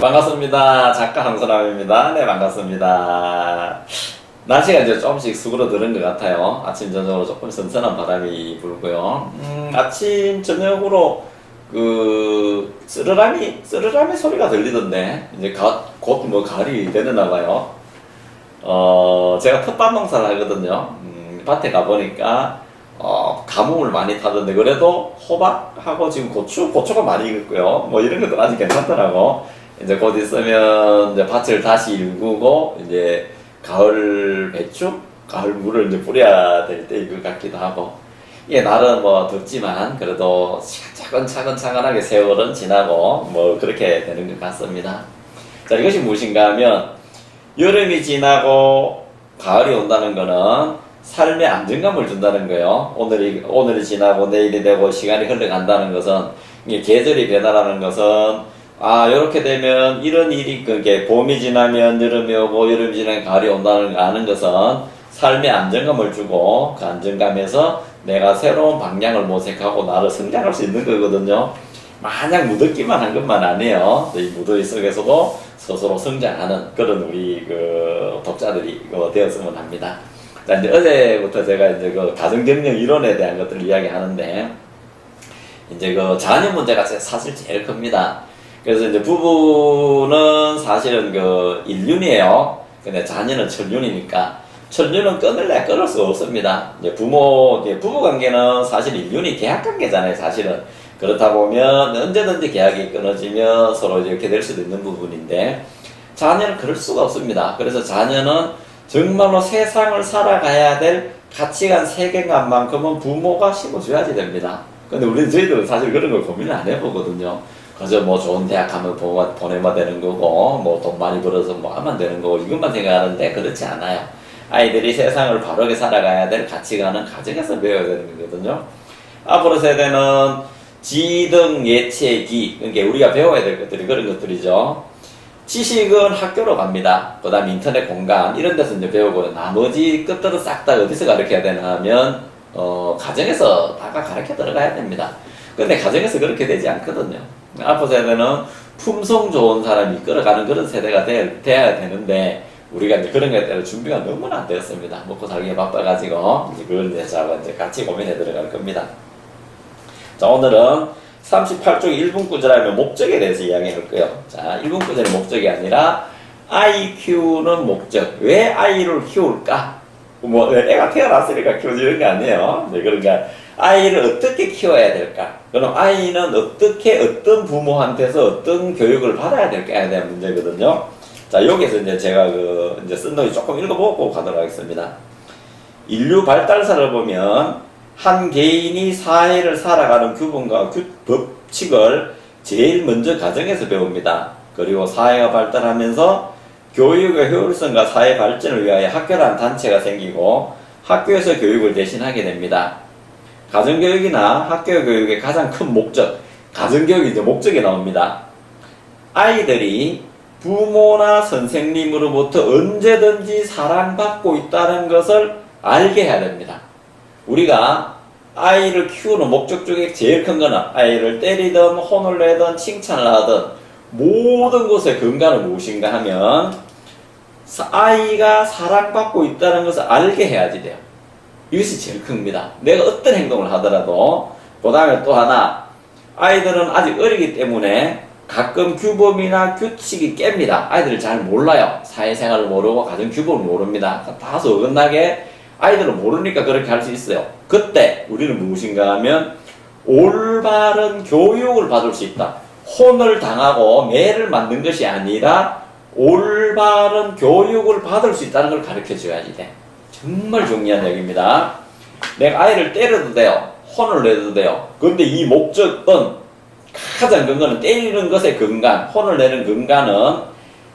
반갑습니다. 작가 황선남입니다. 네, 반갑습니다. 날씨가 이제 조금씩 수그러드는 것 같아요. 아침, 저녁으로 조금 선선한 바람이 불고요. 음, 아침, 저녁으로 그, 쓰르라미, 쓰르라미 소리가 들리던데, 이제 곧 뭐 가을이 되나 봐요. 어, 제가 텃밭 농사를 하거든요. 음, 밭에 가보니까, 어, 가뭄을 많이 타던데, 그래도 호박하고 지금 고추, 고추가 많이 익었고요. 뭐 이런 것도 아직 괜찮더라고. 이제 곧 있으면 이제 밭을 다시 일구고, 이제 가을 배추? 가을 물을 이제 뿌려야 될 때일 것 같기도 하고. 예, 날은 뭐 덥지만, 그래도 차근차근 차근하게 세월은 지나고, 뭐 그렇게 되는 것 같습니다. 자, 이것이 무엇인가 하면, 여름이 지나고 가을이 온다는 거는 삶에 안정감을 준다는 거예요. 오늘이 오늘이 지나고 내일이 되고 시간이 흘러간다는 것은 이게 계절이 변화라는 것은 아 이렇게 되면 이런 일이 그게 봄이 지나면 여름이 오고 여름이 지나면 가을이 온다는 거 아는 것은 삶에 안정감을 주고 그 안정감에서 내가 새로운 방향을 모색하고 나를 성장할 수 있는 거거든요. 마냥 무덥기만 한 것만 아니에요. 이 무더위 속에서도 스스로 성장하는 그런 우리 그 독자들이 어, 되었으면 합니다. 자, 이제 어제부터 제가 이제 그 가정경력 이론에 대한 것들을 이야기하는데, 이제 그 자녀 문제가 사실 제일 큽니다. 그래서 이제 부부는 사실은 그 일륜이에요. 근데 자녀는 천륜이니까, 천륜은 끊을래 끊을 수 없습니다. 이제 부모, 이제 부부 관계는 사실 일륜이 계약 관계잖아요, 사실은. 그렇다 보면 언제든지 계약이 끊어지면 서로 이렇게 될 수도 있는 부분인데 자녀는 그럴 수가 없습니다. 그래서 자녀는 정말로 세상을 살아가야 될 가치관 세계관만큼은 부모가 심어줘야지 됩니다. 근데 우리 저희들은 사실 그런 걸 고민을 안 해보거든요. 그저 뭐 좋은 대학 가면 보내면, 보내면 되는 거고 뭐 돈 많이 벌어서 뭐 하면 되는 거고 이것만 생각하는데 그렇지 않아요. 아이들이 세상을 바르게 살아가야 될 가치관은 가정에서 배워야 되는 거거든요. 앞으로 세대는 지등 예체기 그러니까 우리가 배워야 될 것들이 그런 것들이죠. 지식은 학교로 갑니다. 그 다음 인터넷 공간 이런 데서 이제 배우고 나머지 끝들은 싹 다 어디서 가르쳐야 되나 하면 어, 가정에서 다가 가르쳐 들어가야 됩니다. 근데 가정에서 그렇게 되지 않거든요. 앞으로 세대는 품성 좋은 사람이 이끌어가는 그런 세대가 되, 돼야 되는데 우리가 이제 그런 것에 대한 준비가 너무나 안 되었습니다. 먹고 살기에 바빠가지고 이제 그걸 이제 자 이제 같이 고민해 들어갈 겁니다. 자, 오늘은 38쪽 1분 구절하면 목적에 대해서 이야기할 거예요. 자, 1분 구절의 목적이 아니라 아이 키우는 목적. 왜 아이를 키울까? 뭐, 애가 태어났으니까 이런 게 아니에요. 네, 그러니까 아이를 어떻게 키워야 될까? 그럼 아이는 어떻게 어떤 부모한테서 어떤 교육을 받아야 될까에 대한 문제거든요. 자, 여기서 이제 제가 그 이제 쓴 놈이 조금 읽어보고 가도록 하겠습니다. 인류 발달사를 보면 한 개인이 사회를 살아가는 규범과 규, 법칙을 제일 먼저 가정에서 배웁니다. 그리고 사회가 발달하면서 교육의 효율성과 사회 발전을 위하여 학교라는 단체가 생기고 학교에서 교육을 대신하게 됩니다. 가정교육이나 학교 교육의 가장 큰 목적, 가정교육이 이제 목적이 나옵니다. 아이들이 부모나 선생님으로부터 언제든지 사랑받고 있다는 것을 알게 해야 됩니다. 우리가 아이를 키우는 목적 중에 제일 큰 거는 아이를 때리든 혼을 내든 칭찬을 하든 모든 것의 근간은 무엇인가 하면 아이가 사랑받고 있다는 것을 알게 해야지 돼요. 이것이 제일 큽니다. 내가 어떤 행동을 하더라도 그 다음에 또 하나 아이들은 아직 어리기 때문에 가끔 규범이나 규칙이 깹니다. 아이들을 잘 몰라요. 사회생활을 모르고 가정 규범을 모릅니다. 다소 어긋나게 아이들은 모르니까 그렇게 할 수 있어요. 그때 우리는 무엇인가 하면 올바른 교육을 받을 수 있다. 혼을 당하고 매를 맞는 것이 아니라 올바른 교육을 받을 수 있다는 걸 가르쳐 줘야지 돼. 정말 중요한 얘기입니다. 내가 아이를 때려도 돼요. 혼을 내도 돼요. 그런데 이 목적은 가장 근거는 때리는 것의 근간, 혼을 내는 근간은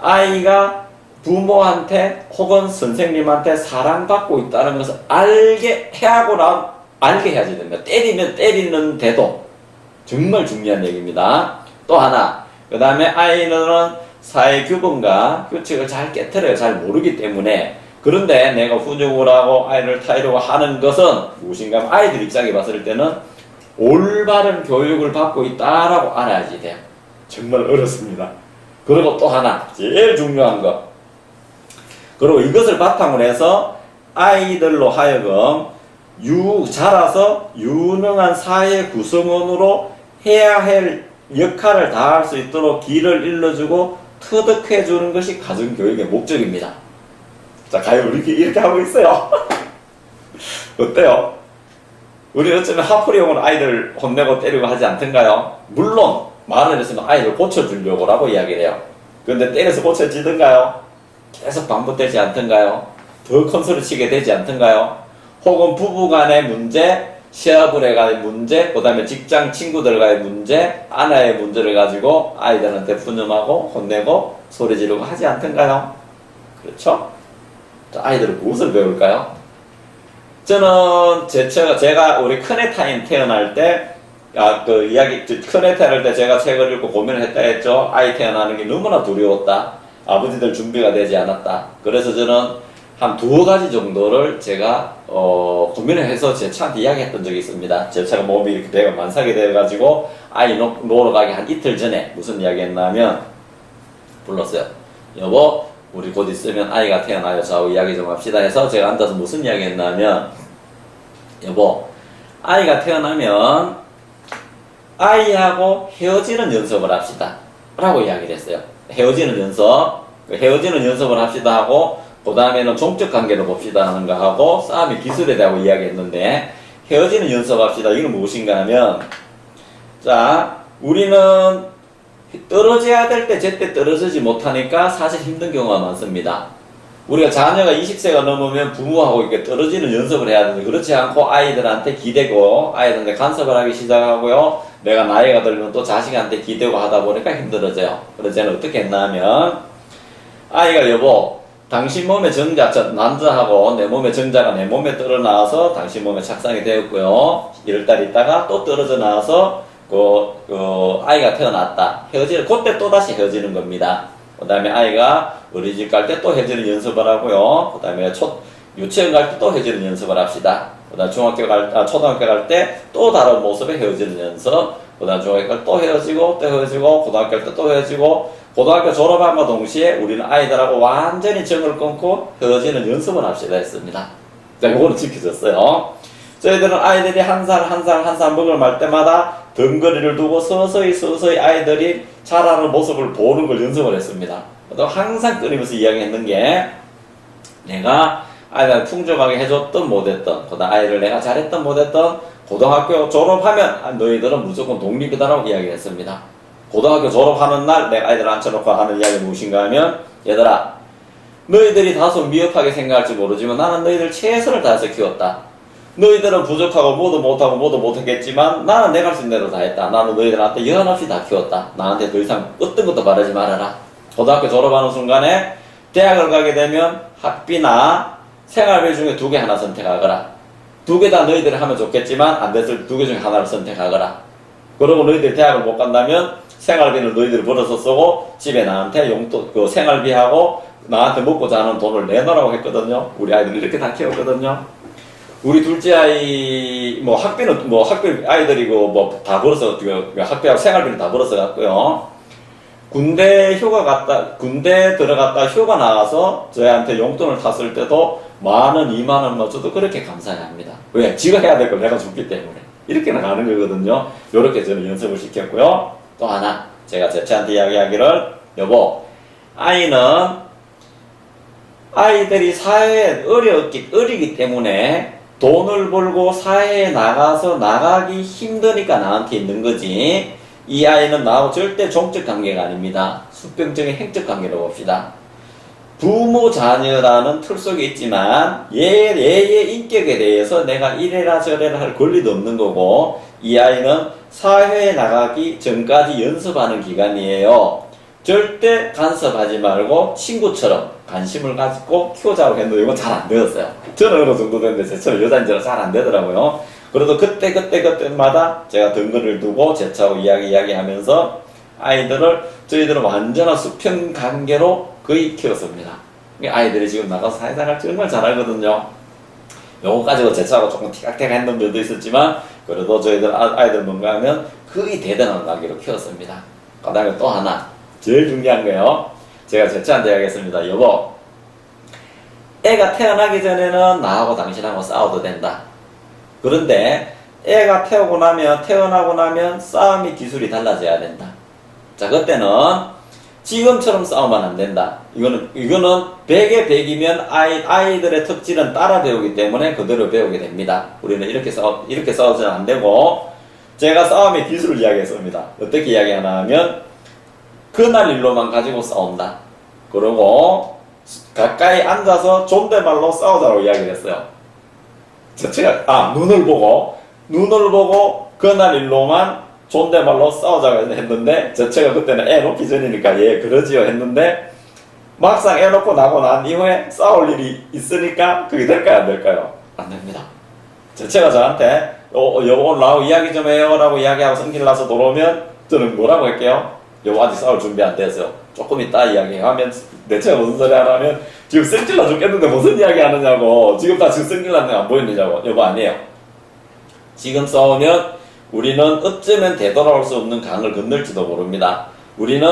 아이가 부모한테 혹은 선생님한테 사랑받고 있다는 것을 알게 해하고 나 알게 해야지 됩니다. 때리면 때리는 데도 정말 중요한 얘기입니다. 또 하나 그 다음에 아이는 사회 규범과 규칙을 잘 깨뜨려요. 잘 모르기 때문에 그런데 내가 훈육을 하고 아이를 타이르고 하는 것은 무엇인가 하면 아이들 입장에 봤을 때는 올바른 교육을 받고 있다라고 알아야지 돼요. 정말 어렵습니다. 그리고 또 하나, 제일 중요한 거. 그리고 이것을 바탕으로 해서 아이들로 하여금 유, 자라서 유능한 사회 구성원으로 해야 할 역할을 다할 수 있도록 길을 일러주고 터득해 주는 것이 가정교육의 목적입니다. 자, 과연 우리 이렇게 하고 있어요. 어때요? 우리 어쩌면 하프리용으로 아이들 혼내고 때리고 하지 않던가요? 물론 말을 했으면 아이들 고쳐주려고 라고 이야기를 해요. 그런데 때려서 고쳐지던가요? 계속 반복되지 않던가요? 더큰 소리 치게 되지 않던가요? 혹은 부부 간의 문제, 시아버지간의 문제, 그 다음에 직장 친구들과의 문제, 아내의 문제를 가지고 아이들한테 푸념하고 혼내고 소리 지르고 하지 않던가요? 그렇죠? 자, 아이들은 무엇을 배울까요? 저는 제, 제가, 제가 우리 큰애 타임 태어날 때, 아, 그 이야기, 큰애 태어날 때 제가 책을 읽고 고민을 했다 했죠. 아이 태어나는 게 너무나 두려웠다. 아버지들 준비가 되지 않았다. 그래서 저는 한 두어 가지 정도를 제가, 어, 고민을 해서 제 차한테 이야기했던 적이 있습니다. 제 차가 몸이 이렇게 배가 만삭이 돼가지고 아이 놓, 놓으러 가기 한 이틀 전에 무슨 이야기 했냐면, 불렀어요. 여보, 우리 곧 있으면 아이가 태어나요. 저하고 이야기 좀 합시다 해서 제가 앉아서 무슨 이야기 했냐면, 여보, 아이가 태어나면 아이하고 헤어지는 연습을 합시다. 라고 이야기를 했어요. 헤어지는 연습, 그 헤어지는 연습을 합시다 하고, 그 다음에는 종적 관계를 봅시다 하는 거 하고, 싸움의 기술에 대하고 이야기했는데, 헤어지는 연습합시다. 이건 무엇인가 하면, 자, 우리는 떨어져야 될 때 제때 떨어지지 못하니까 사실 힘든 경우가 많습니다. 우리가 자녀가 20세가 넘으면 부모하고 이렇게 떨어지는 연습을 해야 되는데 그렇지 않고 아이들한테 기대고 아이들한테 간섭을 하기 시작하고요. 내가 나이가 들면 또 자식한테 기대고 하다 보니까 힘들어져요. 그래서 저는 어떻게 했나 하면 아이가 여보 당신 몸의 정자, 저 남자하고 내 몸의 정자가 내 몸에 떨어 나와서 당신 몸에 착상이 되었고요. 이럴 달 있다가 또 떨어져 나와서 그, 그 아이가 태어났다. 헤어지는 그때 또 다시 헤어지는 겁니다. 그 다음에 아이가 어린이집 갈 때 또 헤어지는 연습을 하고요. 그 다음에 초 유치원 갈 때 또 헤어지는 연습을 합시다. 그 다음 중학교 갈, 아, 초등학교 갈 때 또 다른 모습의 헤어지는 연습. 그 다음 중학교 갈 때 또 헤어지고 또 헤어지고 고등학교 갈 때 또 헤어지고 고등학교 졸업함과 동시에 우리는 아이들하고 완전히 정을 끊고 헤어지는 연습을 합시다 했습니다. 자, 요거는 지켜졌어요. 저희들은 아이들이 한 살 한 살 한 살 먹을 말 때마다 덩거리를 두고 서서히 서서히 아이들이 자라는 모습을 보는 걸 연습을 했습니다. 또 항상 끊임없이 이야기했는 게 내가 아이들 풍족하게 해줬던 못했던 그다음 아이를 내가 잘했던 못했던 고등학교 졸업하면 아, 너희들은 무조건 독립이다라고 이야기했습니다. 고등학교 졸업하는 날 내가 아이들 앉혀놓고 하는 이야기 무엇인가 하면 얘들아 너희들이 다소 미흡하게 생각할지 모르지만 나는 너희들 최선을 다해서 키웠다. 너희들은 부족하고 모두 못하고 모두 못하겠지만 나는 내가 할 수 있는 대로 다 했다. 나는 너희들한테 연없이 다 키웠다. 나한테 더 이상 어떤 것도 바라지 말아라. 고등학교 졸업하는 순간에 대학을 가게 되면 학비나 생활비 중에 두 개 하나 선택하거라. 두 개 다 너희들이 하면 좋겠지만 안 됐을 때두개 중에 하나를 선택하거라. 그리고 너희들이 대학을 못 간다면 생활비는 너희들이 벌어서 쓰고 집에 나한테 용돈 그 생활비하고 나한테 먹고 자는 돈을 내놓으라고 했거든요. 우리 아이들 이렇게 다 키웠거든요. 우리 둘째 아이 뭐 학비는 뭐 학비 아이들이고 뭐 다 벌어서 그 학비하고 생활비는 다 벌어서 갔고요. 군대 휴가 갔다 군대 들어갔다 휴가 나와서 저희한테 용돈을 탔을 때도 만 원, 이만 원만 줘도 그렇게 감사해 합니다. 왜? 지가 해야 될 걸 내가 줬기 때문에 이렇게 나가는 거거든요. 이렇게 저는 연습을 시켰고요. 또 하나 제가 제 차한테 이야기하기를 여보 아이는 아이들이 사회에 어렵기, 어리기 때문에 돈을 벌고 사회에 나가서 나가기 힘드니까 나한테 있는 거지. 이 아이는 나하고 절대 종적 관계가 아닙니다. 수평적인 행적 관계로 봅시다. 부모 자녀라는 틀 속에 있지만 얘, 얘의 인격에 대해서 내가 이래라 저래라 할 권리도 없는 거고 이 아이는 사회에 나가기 전까지 연습하는 기간이에요. 절대 간섭하지 말고 친구처럼 관심을 가지고 키우자고 했는데 이건 잘 안 되었어요. 저는 어느 정도 됐는데 제처럼 여자인지라 잘 안 되더라고요. 그래도 그때 그때 그때마다 제가 등근을 두고 제 차하고 이야기 이야기하면서 아이들을 저희들은 완전한 수평 관계로 거의 키웠습니다. 아이들이 지금 나가서 사회생활 정말 잘하거든요. 요거 가지고 제 차하고 조금 티각티각했는 면도 있었지만 그래도 저희들 아- 아이들 뭔가 하면 거의 대단한 관계로 키웠습니다. 그 다음에 또 하나 제일 중요한 거요. 제가 제치한테 이야기했습니다. 여보, 애가 태어나기 전에는 나하고 당신하고 싸워도 된다. 그런데 애가 태우고 나면 태어나고 나면 싸움이 기술이 달라져야 된다. 자, 그때는 지금처럼 싸우면 안 된다. 이거는 이거는 100에 100이면 아이 아이들의 특질은 따라 배우기 때문에 그대로 배우게 됩니다. 우리는 이렇게 싸우 이렇게 싸우지는 안 되고 제가 싸움의 기술을 이야기했습니다. 어떻게 이야기하냐면 그날 일로만 가지고 싸운다. 그러고 가까이 앉아서 존댓말로 싸우자고 이야기를 했어요. 저 제가 아 눈을 보고 눈을 보고 그날 일로만 존댓말로 싸우자고 했는데 저 제가 그때는 애 놓기 전이니까 예 그러지요 했는데 막상 애 놓고 나고 난 이후에 싸울 일이 있으니까 그게 될까요 안 될까요? 안 됩니다. 저 제가 저한테 어, 여보 오늘 나하고 이야기 좀 해요 라고 이야기하고 성질 나서 돌아오면 저는 뭐라고 할게요? 여보 아직 싸울 준비 안 됐어요. 조금 이따 이야기하면 대체가 무슨 소리 하냐면 지금 성질 나 죽겠는데 무슨 이야기 하느냐고 지금 다 지금 났네 안 보이느냐고 여보 아니에요. 지금 싸우면 우리는 어쩌면 되돌아올 수 없는 강을 건널지도 모릅니다. 우리는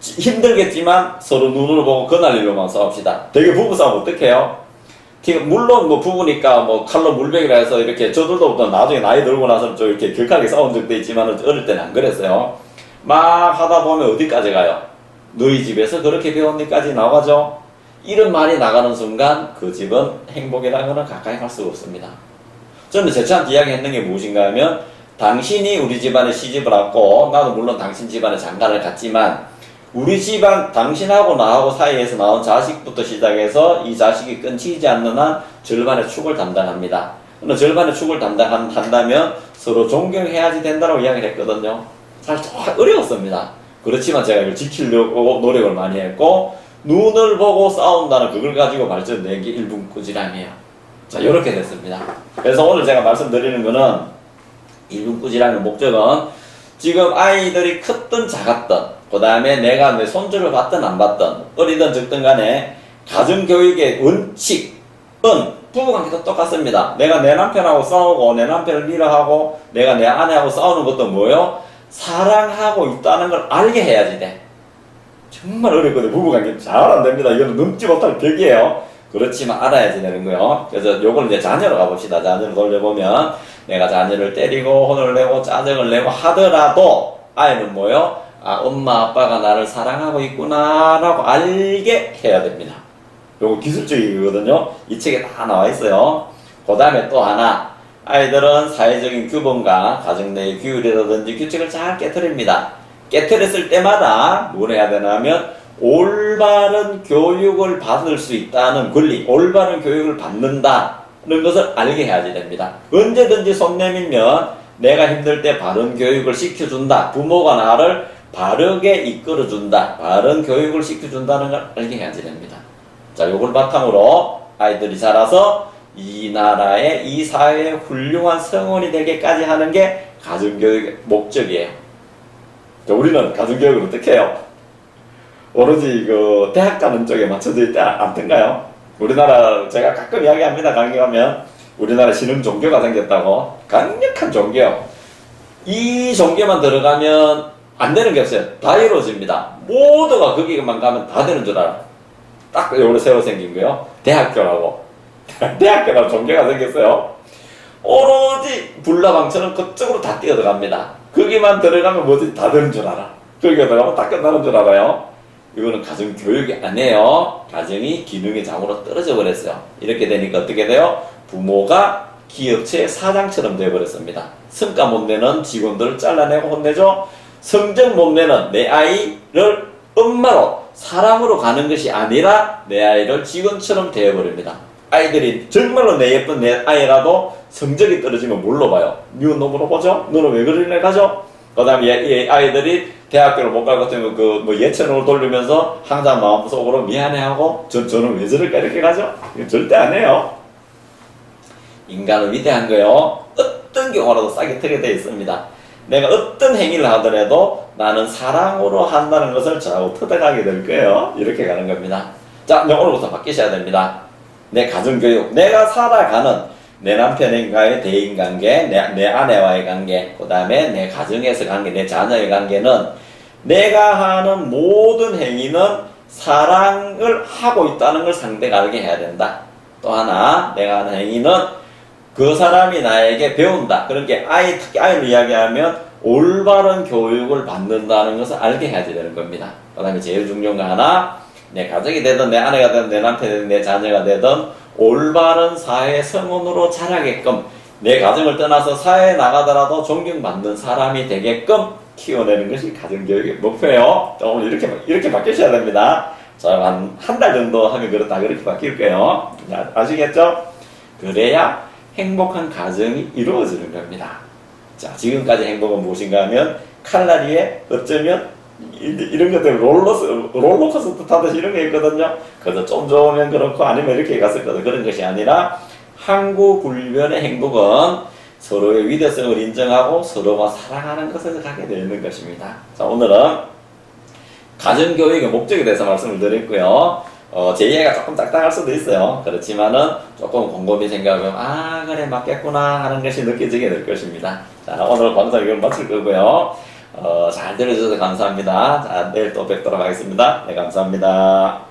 지- 힘들겠지만 서로 눈으로 보고 그날 일로만 싸웁시다. 되게 부부 싸움 어떻게 해요? 티- 물론 뭐 부부니까 뭐 칼로 물베기라 해서 이렇게 저들도 또 나중에 나이 들고 나서 좀 이렇게 격하게 싸운 적도 있지만 어릴 때는 안 그랬어요. 막 하다 보면 어디까지 가요? 너희 집에서 그렇게 배웠니까지 나가죠? 이런 말이 나가는 순간 그 집은 행복이라는 것은 가까이 갈 수가 없습니다. 저는 제차한테 이야기했는 게 무엇인가 하면 당신이 우리 집안에 시집을 왔고 나도 물론 당신 집안에 장가를 갔지만 우리 집안 당신하고 나하고 사이에서 나온 자식부터 시작해서 이 자식이 끊치지 않는 한 절반의 축을 담당합니다. 절반의 축을 담당한다면 서로 존경해야지 된다고 이야기를 했거든요. 사실 좀 어려웠습니다. 그렇지만 제가 이걸 지키려고 노력을 많이 했고 눈을 보고 싸운다는 그걸 가지고 발전된 게 일분 꾸지람이에요. 자, 이렇게 됐습니다. 그래서 오늘 제가 말씀드리는 거는 일분 꾸지람의 목적은 지금 아이들이 컸든 작았든 그 다음에 내가 내 손주를 받든 안 받든 어리든 적든 간에 가정교육의 원칙은 부부관계도 똑같습니다. 내가 내 남편하고 싸우고 내 남편을 미워하고 내가 내 아내하고 싸우는 것도 뭐예요? 사랑하고 있다는 걸 알게 해야지 돼. 정말 어렵거든요. 부부관계 잘 안 됩니다. 이거는 넘지 못할 벽이에요. 그렇지만 알아야지 되는 거요. 그래서 요걸 이제 자녀로 가봅시다. 자녀를 돌려보면 내가 자녀를 때리고 혼을 내고 짜증을 내고 하더라도 아이는 뭐요? 아 엄마 아빠가 나를 사랑하고 있구나라고 알게 해야 됩니다. 요거 기술적이거든요. 이 책에 다 나와 있어요. 그 다음에 또 하나 아이들은 사회적인 규범과 가정 내의 규율이라든지 규칙을 잘 깨뜨립니다. 깨뜨렸을 때마다 뭘 해야 되냐면 올바른 교육을 받을 수 있다는 권리, 올바른 교육을 받는다는 것을 알게 해야지 됩니다. 언제든지 손 내밀면 내가 힘들 때 바른 교육을 시켜준다. 부모가 나를 바르게 이끌어준다. 바른 교육을 시켜준다는 걸 알게 해야지 됩니다. 자, 요걸 바탕으로 아이들이 자라서 이 나라의 이 사회의 훌륭한 성원이 되게까지 하는 게 가정교육의 목적이에요. 자, 우리는 가정교육을 어떻게 해요? 오로지 그 대학 가는 쪽에 맞춰져 있지 않던가요? 우리나라 제가 가끔 이야기합니다. 강의 가면 우리나라 신흥 종교가 생겼다고 강력한 종교. 이 종교만 들어가면 안 되는 게 없어요. 다 이루어집니다. 모두가 거기만 가면 다 되는 줄 알아. 딱 요번에 새로 생긴 거요. 대학교라고. 대학교가 종교가 생겼어요. 오로지 불나방처럼 그쪽으로 다 뛰어 들어갑니다. 거기만 들어가면 뭐지 다 되는 줄 알아. 거기 들어가면 다 끝나는 줄 알아요. 이거는 가정 교육이 아니에요. 가정이 기능의 장으로 떨어져 버렸어요. 이렇게 되니까 어떻게 돼요? 부모가 기업체 사장처럼 되어버렸습니다. 성과 못 내는 직원들을 잘라내고 혼내죠. 성적 못 내는 내 아이를 엄마로 사랑으로 가는 것이 아니라 내 아이를 직원처럼 되어버립니다. 아이들이 정말로 내 예쁜 내 아이라도 성적이 떨어지면 뭘로 봐요? 미운 놈으로 보죠? 너는 왜 그러냐 가죠? 그 다음에 아이들이 대학교를 못갈 같은 그뭐 예체능을 돌리면서 항상 마음속으로 미안해하고 저, 저는 왜 저럴까 이렇게 가죠? 절대 안 해요. 인간은 위대한 거요. 어떤 경우라도 싸게 틀게 되어 있습니다. 내가 어떤 행위를 하더라도 나는 사랑으로 한다는 것을 저하고 터득하게 될 거예요. 이렇게 가는 겁니다. 자, 오늘부터 바뀌셔야 됩니다. 내 가정교육, 내가 살아가는 내 남편과의 대인관계, 내, 내 아내와의 관계, 그 다음에 내 가정에서 관계, 내 자녀의 관계는 내가 하는 모든 행위는 사랑을 하고 있다는 걸 상대가 알게 해야 된다. 또 하나, 내가 하는 행위는 그 사람이 나에게 배운다. 그런 게 아이, 특히 아이를 이야기하면 올바른 교육을 받는다는 것을 알게 해야 되는 겁니다. 그 다음에 제일 중요한 거 하나, 내 가족이 되든 내 아내가 되든 내 남편이 되든 내 자녀가 되든 올바른 사회 성원으로 자라게끔 내 가정을 떠나서 사회에 나가더라도 존경받는 사람이 되게끔 키워내는 것이 가정교육의 목표예요. 자, 오늘 이렇게, 이렇게 바뀌셔야 됩니다. 자, 한, 한 달 정도 하면 그렇다. 그렇게 바뀔 거예요. 자, 아시겠죠? 그래야 행복한 가정이 이루어지는 겁니다. 자, 지금까지 행복은 무엇인가 하면 칼라리에 어쩌면 이- 이런 것들 롤러 롤러코스터 타듯이 이런 게 있거든요. 그래서 좀 좋으면 그렇고 아니면 이렇게 갔을 거든 그런 것이 아니라 항구 불변의 행복은 서로의 위대성을 인정하고 서로가 사랑하는 것에서 가게 되는 것입니다. 자 오늘은 가정교육의 목적에 대해서 말씀을 드렸고요. 어, 제 이해가 조금 딱딱할 수도 있어요. 그렇지만은 조금 곰곰이 생각하면 아 그래 맞겠구나 하는 것이 느껴지게 될 것입니다. 자 오늘 방송 이걸 마칠 거고요. 어, 잘 들어주셔서 감사합니다. 자 내일 또 뵙도록 하겠습니다. 네 감사합니다.